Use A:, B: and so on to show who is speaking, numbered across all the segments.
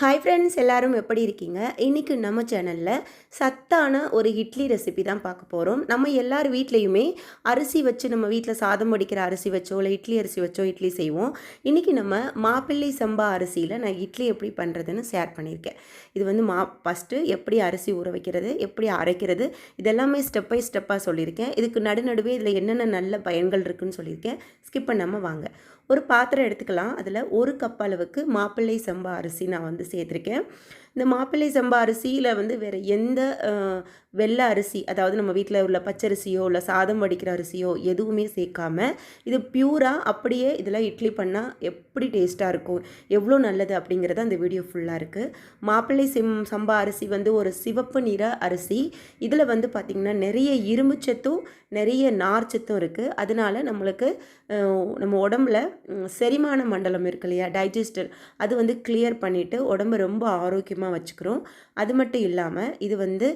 A: Hi friends எல்லோரும் எப்படி இருக்கீங்க? இன்றைக்கி நம்ம சேனலில் சத்தான ஒரு இட்லி ரெசிபி தான் பார்க்க போகிறோம் நம்ம எல்லார் வீட்லேயுமே அரிசி வச்சு நம்ம வீட்டில் சாதம் வடிக்கிற அரிசி வச்சோ இல்லை இட்லி அரிசி வச்சோ இட்லி செய்வோம். இன்றைக்கி நம்ம மாப்பிள்ளை சம்பா அரிசியில் நான் இட்லி எப்படி பண்ணுறதுன்னு ஷேர் பண்ணியிருக்கேன். இது வந்து மா ஃபஸ்ட்டு எப்படி அரிசி ஊற வைக்கிறது எப்படி அரைக்கிறது இதெல்லாமே ஸ்டெப் பை ஸ்டெப்பாக சொல்லியிருக்கேன். இதுக்கு நடுநடுவே இதில் என்னென்ன நல்ல பயன்கள் இருக்குதுன்னு சொல்லியிருக்கேன். ஸ்கிப் பண்ணாமல் வாங்க. ஒரு பாத்திரம் எடுத்துக்கலாம். அதில் ஒரு கப் அளவுக்கு மாப்பிள்ளை சம்பா அரிசி நான் வந்து சேர்த்துருக்கேன். இந்த மாப்பிள்ளை சம்பா அரிசியில் வந்து வேறு எந்த வெள்ளை அரிசி அதாவது நம்ம வீட்டில் உள்ள பச்சரிசியோ இல்லை சாதம் வடிக்கிற அரிசியோ எதுவுமே சேர்க்காம இது பியூராக அப்படியே இதில் இட்லி பண்ணால் எப்படி டேஸ்ட்டாக இருக்கும் எவ்வளோ நல்லது அப்படிங்கிறது அந்த வீடியோ ஃபுல்லாக இருக்குது மாப்பிள்ளை செம் சம்பா அரிசி வந்து ஒரு சிவப்பு நிற அரிசி. இதில் வந்து பார்த்திங்கன்னா நிறைய இரும்பு சத்தும் நிறைய நார்ச்சத்தும் இருக்குது அதனால நம்மளுக்கு நம்ம உடம்புல செரிமான மண்டலம் இருக்கு இல்லையா டைஜஸ்டர் அது வந்து கிளியர் பண்ணிவிட்டு உடம்பு ரொம்ப ஆரோக்கியமாக வச்சுக்கிறோம். அது மட்டும் இல்லாமல் இது வந்து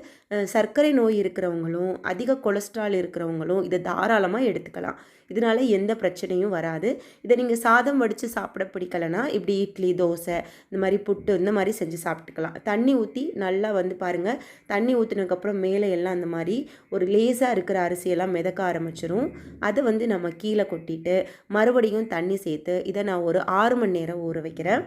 A: சர்க்கரை நோய் இருக்கிறவங்களும் அதிக கொலஸ்ட்ரால் இருக்கிறவங்களும் இதை தாராளமாக எடுத்துக்கலாம். இதனால எந்த பிரச்சனையும் வராது. இதை நீங்கள் சாதம் வடித்து சாப்பிட பிடிக்கலனா இப்படி இட்லி தோசை இந்த மாதிரி புட்டு இந்த மாதிரி செஞ்சு சாப்பிட்டுக்கலாம். தண்ணி ஊற்றி நல்லா வந்து பாருங்கள் தண்ணி ஊற்றினதுக்கப்புறம் மேலே எல்லாம் அந்த மாதிரி ஒரு லேசாக இருக்கிற அரிசியெல்லாம் மிதக்க ஆரம்பிச்சிரும். அதை வந்து நம்ம கீழே கொட்டிட்டு மறுபடியும் தண்ணி சேர்த்து இதை நான் ஒரு ஆறு மணி நேரம் ஊற வைக்கிறேன்.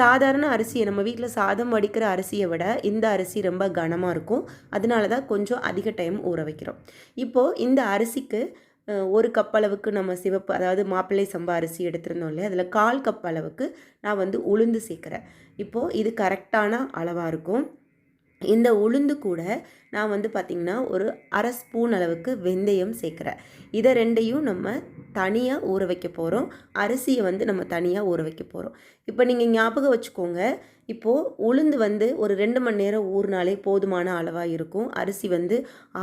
A: சாதாரண அரிசியை நம்ம வீட்டில் சாதம் வடிக்கிற அரிசியை விட இந்த அரிசி ரொம்ப கனமாக இருக்கும். அதனால தான் கொஞ்சம் அதிக டைம் ஊற வைக்கிறோம். இப்போது இந்த அரிசிக்கு ஒரு கப் அளவுக்கு நம்ம சிவப்பு அதாவது மாப்பிள்ளை சம்பா அரிசி எடுத்திருந்தோம் இல்லையா? அதில் கால் கப் அளவுக்கு நான் வந்து உளுந்து சேர்க்குறேன். இப்போது இது கரெக்டான அளவாக இருக்கும். இந்த உளுந்து கூட நான் வந்து பார்த்திங்கன்னா ஒரு அரை ஸ்பூன் அளவுக்கு வெந்தயம் சேர்க்குறேன். இதை ரெண்டையும் நம்ம தனியாக ஊற வைக்க போகிறோம் அரிசியை வந்து நம்ம தனியாக ஊற வைக்க போகிறோம் இப்போ நீங்கள் ஞாபகம் வச்சுக்கோங்க. இப்போது உளுந்து வந்து ஒரு ரெண்டு மணி நேரம் ஊறினாலே போதுமான அளவாக இருக்கும். அரிசி வந்து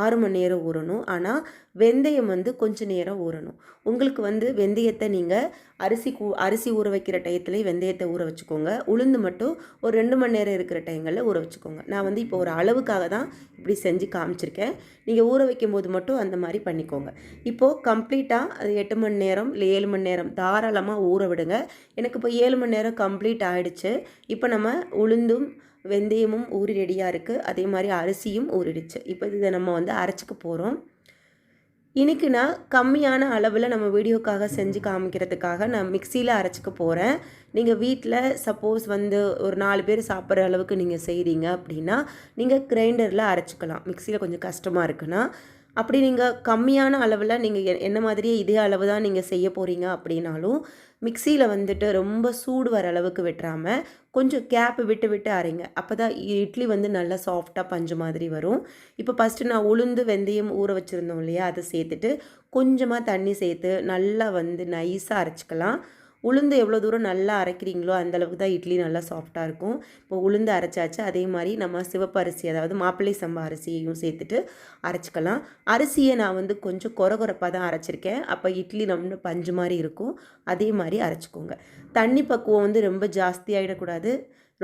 A: ஆறு மணி நேரம் ஊறணும். ஆனால் வெந்தயம் வந்து கொஞ்சம் நேரம் ஊறணும். உங்களுக்கு வந்து வெந்தயத்தை நீங்கள் அரிசி கூ அரிசி ஊற வைக்கிற டயத்துலேயே வெந்தயத்தை ஊற வச்சுக்கோங்க. உளுந்து மட்டும் ஒரு ரெண்டு மணி நேரம் இருக்கிற டைங்களில் ஊற வச்சுக்கோங்க. நான் வந்து இப்போ ஒரு அளவுக்காக தான் இப்படி செஞ்சு காமிச்சிருக்கேன். நீங்கள் ஊற வைக்கும் போது மட்டும் அந்த மாதிரி பண்ணிக்கோங்க. இப்போது கம்ப்ளீட்டாக அது எட்டு மணி நேரம் இல்லை ஏழு மணி நேரம் தாராளமாக ஊற விடுங்க. எனக்கு இப்போ ஏழு மணி நேரம் கம்ப்ளீட் ஆகிடுச்சு இப்போ நம்ம உளுந்தும் வெந்தயமும் ஊறி ரெடியாக இருக்குது அதே மாதிரி அரிசியும் ஊறிடுச்சு. இப்போ இதை நம்ம வந்து அரைச்சிக்க போகிறோம் இன்றைக்கி நான் கம்மியான அளவில் நம்ம வீடியோக்காக செஞ்சு காமிக்கிறதுக்காக நான் மிக்சியில் அரைச்சிக்க போகிறேன் நீங்கள் வீட்டில் சப்போஸ் வந்து ஒரு நாலு பேர் சாப்பிட்ற அளவுக்கு நீங்கள் செய்கிறீங்க அப்படின்னா நீங்கள் கிரைண்டரில் அரைச்சிக்கலாம். மிக்சியில் கொஞ்சம் கஷ்டமாக இருக்குன்னா. அப்படி நீங்கள் கம்மியான அளவில் நீங்கள் என்ன மாதிரியே இதே அளவு தான் நீங்கள் செய்ய போகிறீங்க அப்படின்னாலும் மிக்சியில் வந்துட்டு ரொம்ப சூடு வர அளவுக்கு விட்டுறாமல் கொஞ்சம் கேப்பு விட்டு விட்டு அரைங்க. அப்போ தான் இட்லி வந்து நல்லா சாஃப்டாக பஞ்சு மாதிரி வரும். இப்போ ஃபஸ்ட்டு நான் உளுந்து வெந்தயம் ஊற வச்சுருந்தோம் இல்லையா அதை சேர்த்துட்டு கொஞ்சமாக தண்ணி சேர்த்து நல்லா வந்து நைஸாக அரைச்சிக்கலாம். உளுந்து எவ்வளோ தூரம் நல்லா அரைக்கிறீங்களோ அந்தளவுக்கு தான் இட்லி நல்லா சாஃப்டாக இருக்கும். இப்போ உளுந்து அரைச்சாச்சு. அதே மாதிரி நம்ம சிவப்பு அரிசி அதாவது மாப்பிள்ளை சம்பா அரிசியையும் சேர்த்துட்டு அரைச்சிக்கலாம். அரிசியை நான் வந்து கொஞ்சம் கொர கொரப்பாக தான் அரைச்சிருக்கேன். அப்போ இட்லி நம்ம பஞ்சு மாதிரி இருக்கும். அதே மாதிரி அரைச்சிக்கோங்க. தண்ணி பக்குவம் வந்து ரொம்ப ஜாஸ்தி ஆகிடக்கூடாது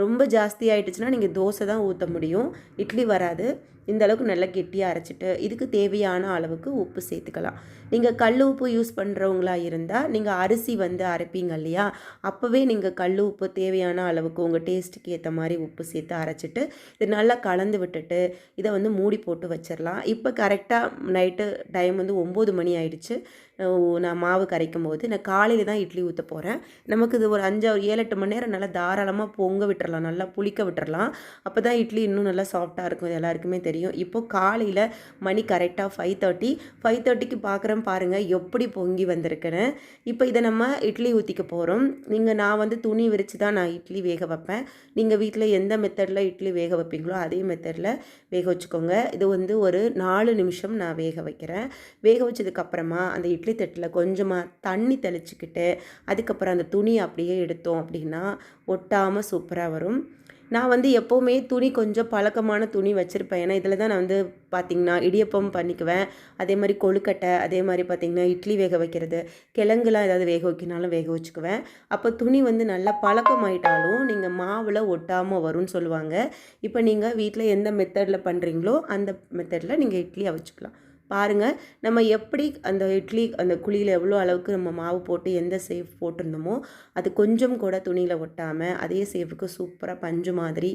A: ரொம்ப ஜாஸ்தி ஆயிடுச்சுன்னா நீங்கள் தோசை தான் ஊற்ற முடியும். இட்லி வராது. இந்த அளவுக்கு நல்லா கெட்டியாக அரைச்சிட்டு இதுக்கு தேவையான அளவுக்கு உப்பு சேர்த்துக்கலாம். நீங்கள் கல் உப்பு யூஸ் பண்ணுறவங்களா இருந்தால் நீங்கள் அரிசி வந்து அரைப்பீங்க இல்லையா? அப்போவே நீங்கள் கல் உப்பு தேவையான அளவுக்கு உங்கள் டேஸ்ட்டுக்கு ஏற்ற மாதிரி உப்பு சேர்த்து அரைச்சிட்டு இது நல்லா கலந்து விட்டுட்டு இதை வந்து மூடி போட்டு வச்சிடலாம் இப்போ கரெக்டாக நைட்டு டைம் வந்து ஒம்பது மணி ஆயிடுச்சு. நான் மாவு கரைக்கும் போது நான் காலையில் தான் இட்லி ஊற்ற போகிறேன் நமக்கு இது ஒரு அஞ்சு ஏழு எட்டு மணி நேரம் நல்லா தாராளமாக பொங்க விட்டுறலாம் நல்லா புளிக்க விட்டுறலாம். அப்போ தான் இட்லி இன்னும் நல்லா சாஃப்டாக இருக்கும். இது எல்லாருக்குமே தெரியும். இப்போது காலையில் மணி கரெக்டாக ஃபைவ் தேர்ட்டி ஃபைவ் தேர்ட்டிக்கு பார்க்குறேன் பாருங்கள் எப்படி பொங்கி வந்திருக்குன்னு. இப்போ இதை நம்ம இட்லி ஊற்றிக்க போகிறோம் நீங்கள் நான் வந்து துணி விரித்து தான் நான் இட்லி வேக வைப்பேன். நீங்கள் வீட்டில் எந்த மெத்தடில் இட்லி வேக வைப்பீங்களோ அதே மெத்தடில் வேக வச்சுக்கோங்க. இது வந்து ஒரு நாலு நிமிஷம் நான் வேக வைக்கிறேன். வேக வச்சதுக்கப்புறமா அந்த இட்லி தட்டில் கொஞ்சமாக தண்ணி தெளிச்சுக்கிட்டு அதுக்கப்புறம் அந்த துணி அப்படியே எடுத்தோம் அப்படின்னா ஒட்டாமல் சூப்பராக வரும். நான் வந்து எப்போவுமே துணி கொஞ்சம் பழக்கமான துணி வச்சுருப்பேன். ஏன்னா இதில் தான் நான் வந்து பார்த்திங்கன்னா இடியப்பம் பண்ணிக்குவேன். அதே மாதிரி கொழுக்கட்டை அதே மாதிரி பார்த்திங்கன்னா இட்லி வேக வைக்கிறது கிழங்குலாம் ஏதாவது வேக வைக்கினாலும் வேக வச்சுக்குவேன். அப்போ துணி வந்து நல்லா பழக்கமாயிட்டாலும் நீங்கள் மாவில் ஒட்டாமல் வரும்னு சொல்லுவாங்க. இப்போ நீங்கள் வீட்டில் எந்த மெத்தடில் பண்ணுறீங்களோ அந்த மெத்தடில் நீங்கள் இட்லியை வச்சுக்கலாம். பாருங்கள் நம்ம எப்படி அந்த இட்லி அந்த குழியில் எவ்வளோ அளவுக்கு நம்ம மாவு போட்டு எந்த சேஃப் போட்டிருந்தோமோ அது கொஞ்சம் கூட துணியில் ஒட்டாமல் அதே சேஃபுக்கு சூப்பராக பஞ்சு மாதிரி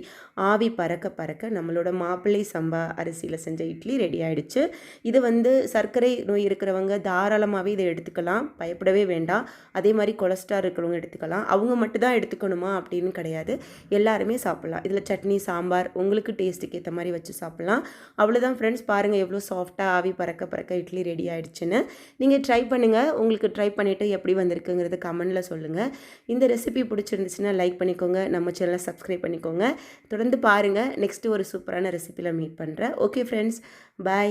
A: ஆவி பறக்க பறக்க நம்மளோட மாப்பிள்ளை சம்பா அரிசியில் செஞ்ச இட்லி ரெடி ஆகிடுச்சு இது வந்து சர்க்கரை நோய் இருக்கிறவங்க தாராளமாகவே இதை எடுத்துக்கலாம். பயப்படவே வேண்டாம். அதே மாதிரி கொலஸ்ட்ரால் இருக்கிறவங்க எடுத்துக்கலாம். அவங்க மட்டும் தான் எடுத்துக்கணுமா அப்படின்னு கிடையாது. எல்லாருமே சாப்பிட்லாம். இதில் சட்னி சாம்பார் உங்களுக்கு டேஸ்ட்டுக்கு ஏற்ற மாதிரி வச்சு சாப்பிட்லாம். அவ்வளோதான் ஃப்ரெண்ட்ஸ் பாருங்கள் எவ்வளோ சாஃப்டாக ஆவி பறக்க பறக்க இட்லி ரெடி ஆயிடுச்சுன்னு நீங்கள் ட்ரை பண்ணுங்கள் உங்களுக்கு ட்ரை பண்ணிவிட்டு எப்படி வந்திருக்குங்கிறது கமெண்டில் சொல்லுங்கள் இந்த ரெசிபி பிடிச்சிருந்துச்சுன்னா லைக் பண்ணிக்கோங்க. நம்ம சேனலை சப்ஸ்கிரைப் பண்ணிக்கோங்க. தொடர்ந்து பாருங்கள் நெக்ஸ்ட்டு ஒரு சூப்பரான ரெசிபியில் மீட் பண்ணுறேன் ஓகே ஃப்ரெண்ட்ஸ் பாய்